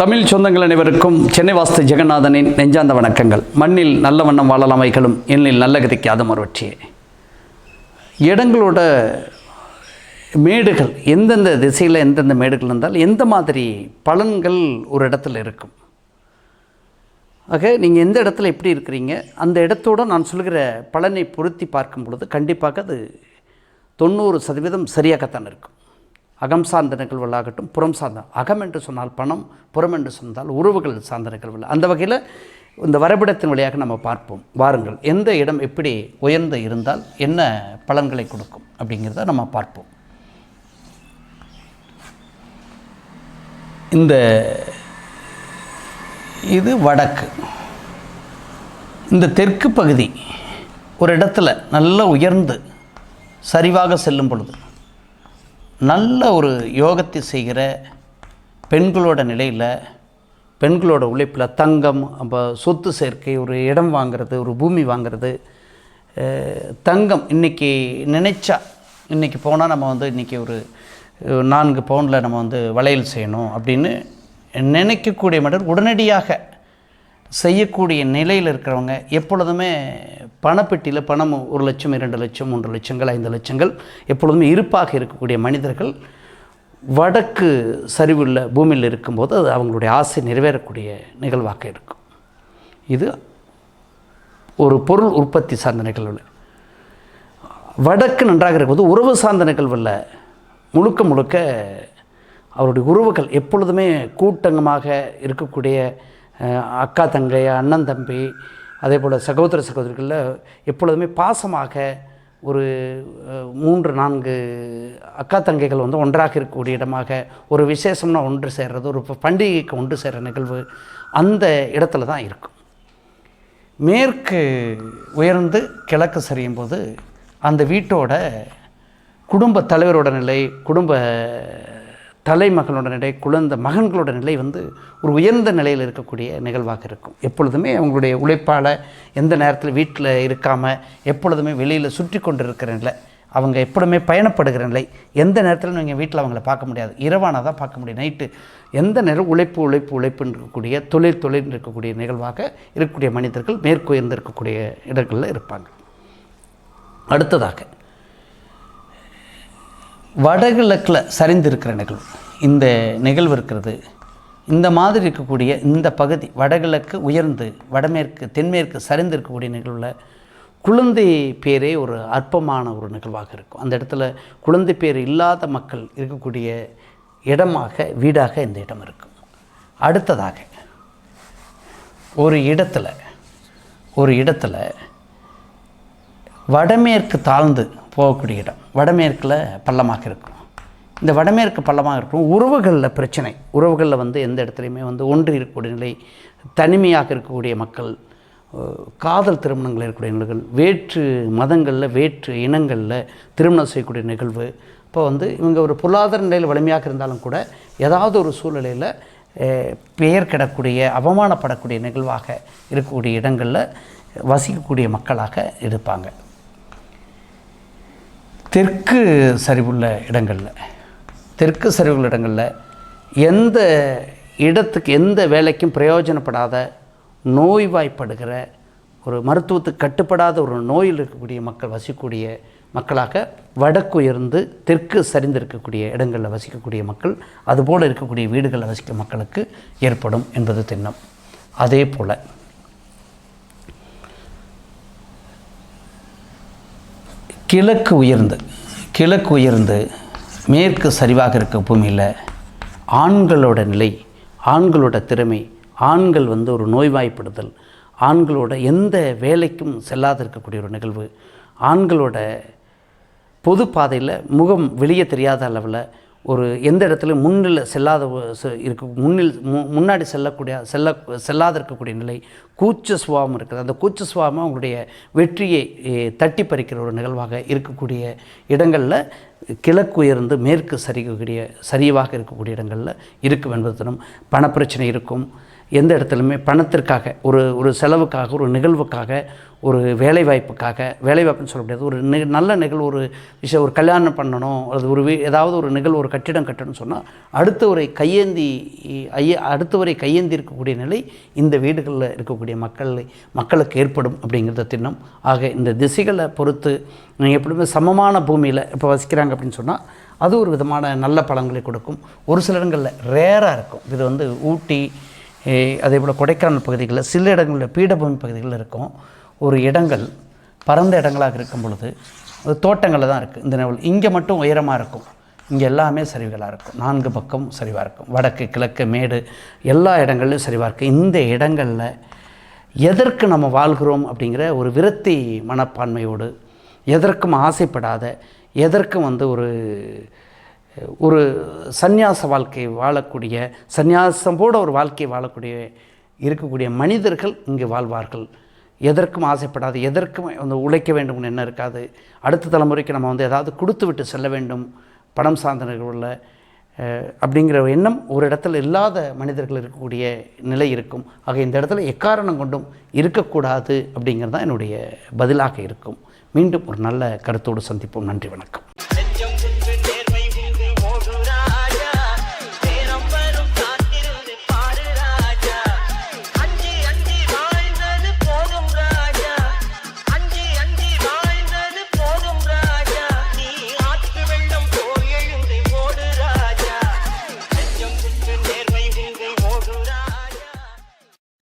தமிழ் சொந்தங்கள் அனைவருக்கும் சென்னை வாஸ்து ஜெகநாதனின் நெஞ்சாந்த வணக்கங்கள். மண்ணில் நல்ல வண்ணம் வாழலாம் வைகளும் எண்ணில் நல்ல கதைக்கு அதுமர் வெற்றியே இடங்களோட மேடுகள் எந்தெந்த திசையில் எந்தெந்த மேடுகள் இருந்தால் எந்த மாதிரி பலன்கள் ஒரு இடத்துல இருக்கும். ஆக நீங்கள் எந்த இடத்துல எப்படி இருக்கிறீங்க அந்த இடத்தோட நான் சொல்கிற பலனை பொருத்தி பார்க்கும் பொழுது கண்டிப்பாக அது தொண்ணூறு சதவீதம் சரியாகத்தான் இருக்கும். அகம் சார்ந்த நிகழ்வுகளாகட்டும் புறம் சார்ந்த அகம் என்று சொன்னால் பணம் புறம் என்று சொன்னால் உறவுகள் சார்ந்த நிகழ்வுகள். அந்த வகையில் இந்த வரைபடத்தின் வழியாக நம்ம பார்ப்போம். வாருங்கள் எந்த இடம் எப்படி உயர்ந்து இருந்தால் என்ன பலன்களை கொடுக்கும் அப்படிங்கிறத நம்ம பார்ப்போம். இந்த இது வடக்கு. இந்த தெற்கு பகுதி ஒரு இடத்துல நல்ல உயர்ந்து சரிவாக செல்லும் பொழுது நல்ல ஒரு யோகத்தை செய்கிற பெண்களோட நிலையில் பெண்களோட உழைப்பில் தங்கம் அப்போ சொத்து சேர்க்கை ஒரு இடம் வாங்கிறது ஒரு பூமி வாங்கிறது தங்கம் இன்றைக்கி நினைச்சா இன்றைக்கி போனால் நம்ம வந்து இன்றைக்கி ஒரு நான்கு பவுனில் நம்ம வந்து வளையல் செய்யணும் அப்படின்னு நினைக்கக்கூடிய மட்டும் உடனடியாக செய்யக்கூடிய நிலையில் இருக்கிறவங்க எப்பொழுதுமே பணப்பெட்டியில் பணம் ஒரு லட்சம் இரண்டு லட்சம் மூன்று லட்சங்கள் ஐந்து லட்சங்கள் எப்பொழுதுமே இருப்பாக இருக்கக்கூடிய மனிதர்கள் வடக்கு சரிவுள்ள பூமியில் இருக்கும்போது அது அவங்களுடைய ஆசை நிறைவேறக்கூடிய நிகழ்வாக இருக்கும். இது ஒரு பொருள் உற்பத்தி சார்ந்த நிகழ்வில் வடக்கு நன்றாக இருக்கும்போது உறவு சார்ந்த நிகழ்வில் முழுக்க முழுக்க அவருடைய உறவுகள் எப்பொழுதுமே கூட்டங்கமாக இருக்கக்கூடிய அக்கா தங்கை அண்ணன் தம்பி அதே போல் சகோதர சகோதரிகளில் எப்பொழுதுமே பாசமாக ஒரு மூன்று நான்கு அக்கா தங்கைகள் வந்து ஒன்றாக இருக்கக்கூடிய இடமாக ஒரு விசேஷம்னா ஒன்று சேர்றது ஒரு பண்டிகைக்கு ஒன்று சேர்கிற நிகழ்வு அந்த இடத்துல தான் இருக்கும். மேற்கு உயர்ந்து கிழக்கு சரியும் போது அந்த வீட்டோட குடும்ப தலைவரோட நிலை குடும்ப தலைமகனோட நிலை குழந்த மகன்களோட நிலை வந்து ஒரு உயர்ந்த நிலையில் இருக்கக்கூடிய நிகழ்வாக இருக்கும். எப்பொழுதுமே அவங்களுடைய உழைப்பால் எந்த நேரத்தில் வீட்டில் இருக்காமல் எப்பொழுதுமே வெளியில் சுற்றி கொண்டு இருக்கிற நிலை அவங்க எப்பொழுதுமே பயணப்படுகிற நிலை எந்த நேரத்தில் நீங்கள் வீட்டில் அவங்கள பார்க்க முடியாது. இரவானால் தான் பார்க்க முடியும். நைட்டு எந்த நேரம் உழைப்பு உழைப்பு உழைப்புன்னு இருக்கக்கூடிய தொழில் தொழில் இருக்கக்கூடிய நிகழ்வாக இருக்கக்கூடிய மனிதர்கள் மேற்குயர்ந்து இருக்கக்கூடிய இடங்களில் இருப்பாங்க. அடுத்ததாக வடகிழக்கில் சரிந்திருக்கிற நிகழ்வு. இந்த நிகழ்வு இருக்கிறது. இந்த மாதிரி இருக்கக்கூடிய இந்த பகுதி வடகிழக்கு உயர்ந்து வடமேற்கு தென்மேற்கு சரிந்து இருக்கக்கூடிய நிகழ்வில் குழந்தை பேரே ஒரு அற்பமான ஒரு நிகழ்வாக இருக்கும். அந்த இடத்துல குழந்தை பேர் இல்லாத மக்கள் இருக்கக்கூடிய இடமாக வீடாக இந்த இடம் இருக்கும். அடுத்ததாக ஒரு இடத்துல ஒரு இடத்துல வடமேற்கு தாழ்ந்து போகக்கூடிய இடம். வடமேற்கில் பள்ளமாக இருக்கும் இந்த வடமேற்கு பள்ளமாக இருக்கும் உறவுகளில் பிரச்சனை. உறவுகளில் வந்து எந்த இடத்துலையுமே வந்து ஒன்று இருக்கக்கூடிய நிலை தனிமையாக இருக்கக்கூடிய மக்கள் காதல் திருமணங்கள் இருக்கக்கூடிய நிகழ்வுகள் வேற்று மதங்களில் வேற்று இனங்களில் திருமணம் செய்யக்கூடிய நிகழ்வு. இப்போ வந்து இவங்க ஒரு பொருளாதார நிலையில் வலிமையாக இருந்தாலும் கூட ஏதாவது ஒரு சூழ்நிலையில் பெயர் கிடக்கூடிய அவமானப்படக்கூடிய நிகழ்வாக இருக்கக்கூடிய இடங்களில் வசிக்கக்கூடிய மக்களாக இருப்பாங்க. தெற்கு சரிவுள்ள இடங்களில். தெற்கு சரிவுள்ள இடங்களில் எந்த இடத்துக்கு எந்த வேலைக்கும் பிரயோஜனப்படாத நோய்வாய்ப்படுகிற ஒரு மருத்துவத்துக்கு கட்டுப்படாத ஒரு நோயில் இருக்கக்கூடிய மக்கள் வசிக்கக்கூடிய மக்களாக வடக்கு உயர்ந்து தெற்கு சரிந்திருக்கக்கூடிய இடங்களில் வசிக்கக்கூடிய மக்கள் அதுபோல் இருக்கக்கூடிய வீடுகளில் வசிக்கும் மக்களுக்கு ஏற்படும் என்பது திண்ணம். அதே போல் கிழக்கு உயர்ந்து கிழக்கு உயர்ந்து மேற்கு சரிவாக இருக்க பூமியில் ஆண்களோட நிலை ஆண்களோட திறமை ஆண்கள் வந்து ஒரு நோய்வாய்ப்படுதல் ஆண்களோட எந்த வேலைக்கும் செல்லாது இருக்கக்கூடிய ஒரு நிகழ்வு ஆண்களோட பொது பாதையில் முகம் வெளியே தெரியாத அளவில் ஒரு எந்த இடத்துல முன்னில் செல்லாத இருக்கு இருக்க முன்னில் மு- முன்னாடி செல்லக்கூடிய செல்ல செல்லாத இருக்கக்கூடிய நிலை கூச்ச சுபாவம் இருக்குது. அந்த கூச்ச சுபாவம் அவங்களுடைய வெற்றியை தட்டி பறிக்கிற ஒரு நிகழ்வாக இருக்கக்கூடிய இடங்களில் கிழக்கு உயர்ந்து மேற்கு சரிக்கக்கூடிய சரிவாக இருக்கக்கூடிய இடங்களில் இருக்கும் என்பது தினம் பணப்பிரச்சனை இருக்கும். எந்த இடத்துலையுமே பணத்திற்காக ஒரு ஒரு செலவுக்காக ஒரு நிகழ்வுக்காக ஒரு வேலைவாய்ப்புக்காக வேலைவாய்ப்புன்னு சொல்ல முடியாது. ஒரு நி நல்ல நிகழ்வு ஒரு விஷயம் ஒரு கல்யாணம் பண்ணணும் அது ஒரு வீ ஏதாவது ஒரு நிகழ்வு ஒரு கட்டிடம் கட்டணும்னு சொன்னால் அடுத்தவரை கையேந்தி ஐய அடுத்தவரை கையேந்தி இருக்கக்கூடிய நிலை இந்த வீடுகளில் இருக்கக்கூடிய மக்கள் மக்களுக்கு ஏற்படும் அப்படிங்கிறத திண்ணம் ஆக இந்த திசைகளை பொறுத்து நீங்கள் எப்படியுமே சமமான பூமியில் இப்போ வசிக்கிறாங்க அப்படின்னு சொன்னால் அது ஒரு விதமான நல்ல பலன்களை கொடுக்கும். ஒரு சில இடங்களில் ரேராக இருக்கும். இது வந்து ஊட்டி அதே போல் கொடைக்கானல் பகுதிகளில் சில இடங்களில் பீடபூமி பகுதிகளில் இருக்கும் ஒரு இடங்கள் பரந்த இடங்களாக இருக்கும் பொழுது அது தோட்டங்களில் தான் இருக்குது இந்த நிலவில் இங்கே மட்டும் உயரமாக இருக்கும். இங்கே எல்லாமே சரிவுகளாக இருக்கும். நான்கு பக்கம் சரிவாக இருக்கும். வடக்கு கிழக்கு மேடு எல்லா இடங்கள்லையும் சரிவாக இருக்கும் இந்த இடங்களில் எதற்கு நம்ம வாழ்கிறோம் அப்படிங்கிற ஒரு விரத்தி மனப்பான்மையோடு எதற்கும் ஆசைப்படாத எதற்கும் வந்து ஒரு ஒரு சந்நியாச வாழ்க்கை வாழக்கூடிய சந்நியாசம்போட ஒரு வாழ்க்கை வாழக்கூடிய இருக்கக்கூடிய மனிதர்கள் இங்கு வாழ்வார்கள். எதற்கும் ஆசைப்படாது எதற்கும் வந்து உழைக்க வேண்டும்னு என்ன இருக்காது. அடுத்த தலைமுறைக்கு நம்ம வந்து ஏதாவது கொடுத்து விட்டு செல்ல வேண்டும். பணம் சார்ந்த உள்ள அப்படிங்கிற எண்ணம் ஒரு இடத்துல இல்லாத மனிதர்கள் இருக்கக்கூடிய நிலை இருக்கும். ஆக இந்த இடத்துல எக்காரணம் கொண்டும் இருக்கக்கூடாது அப்படிங்கிறது தான் என்னுடைய பதிலாக இருக்கும். மீண்டும் ஒரு நல்ல கருத்தோடு சந்திப்போம். நன்றி வணக்கம்.